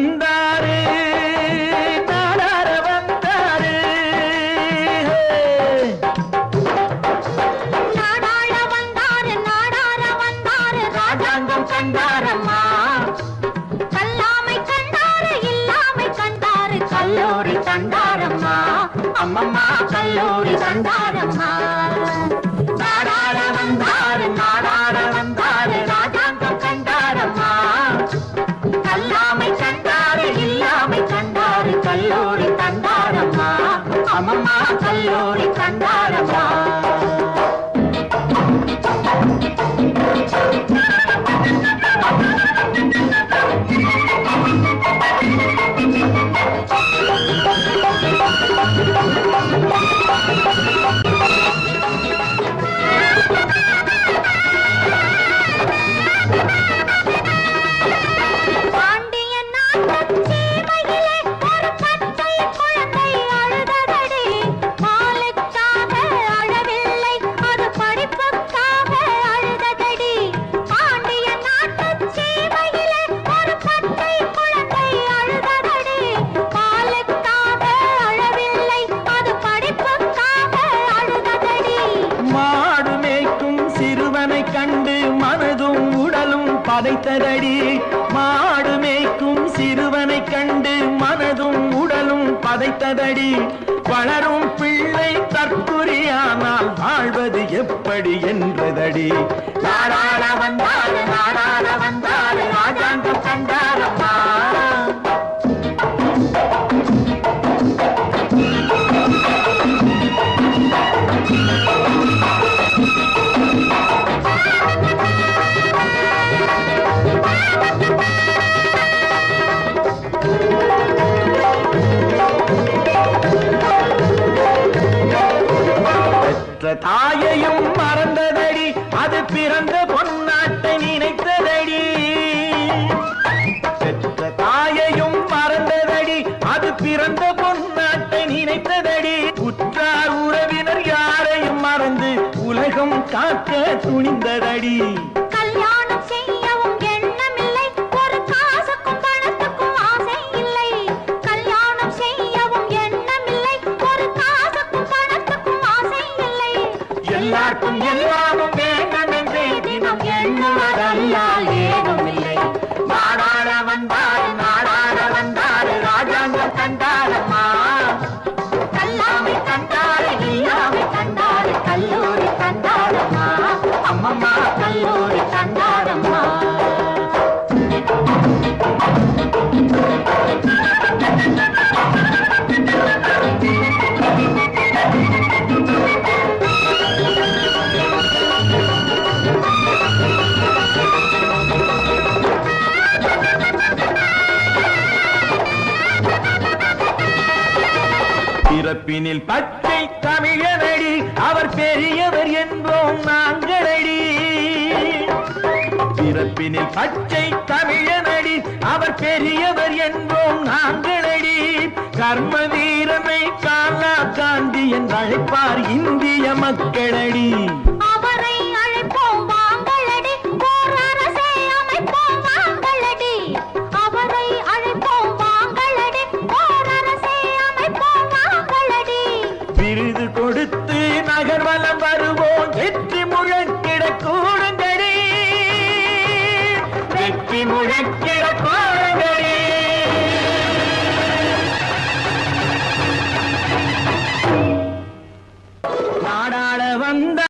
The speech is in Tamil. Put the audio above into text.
வந்தாரு நாடார வந்தாரு. நாடார வந்தாரு நாடார வந்தாரு ராஜாங்கம் கண்டாரம்மா. கல்லாமை கண்டாரு இல்லாமை கண்டாரு கல்லூரி கண்டாரம்மா. அம்மம்மா கல்லூரி கண்டாரம்மா. கண்டாரு கல்லூரி தந்தாரம்மா அம்மம்மா கல்லூரி பதைத்ததடி மாடு மேய்க்கும் சிறுவனை கண்டு மனதும் உடலும் பதைத்ததடி வளரும் பிள்ளை தற்குறியானால் வாழ்வது எப்படி என்றதடி. நாடாட வந்தாரு பெற்ற தாயையும் மறந்ததடி அது பிறந்த பொன்னாட்டை நினைத்ததடி. பெற்ற தாயையும் மறந்ததடி அது பிறந்த பொன்னாட்டை நினைத்ததடி. உற்றார் உறவினர் யாரையும் மறந்து உலகம் காக்க துணிந்ததடி. கல்யாணம் செய்ய பிறப்பினில் பச்சை தமிழனடி அவர் பெரியவர் என்போம் நாங்களடி. பிறப்பினில் பச்சை தமிழனடி அவர் பெரியவர் என்போம் நாங்களடி. கர்ம வீரமை காலா காந்தி என்று அழைப்பார் இந்திய மக்களடி. நகர்வலம் வருவோம்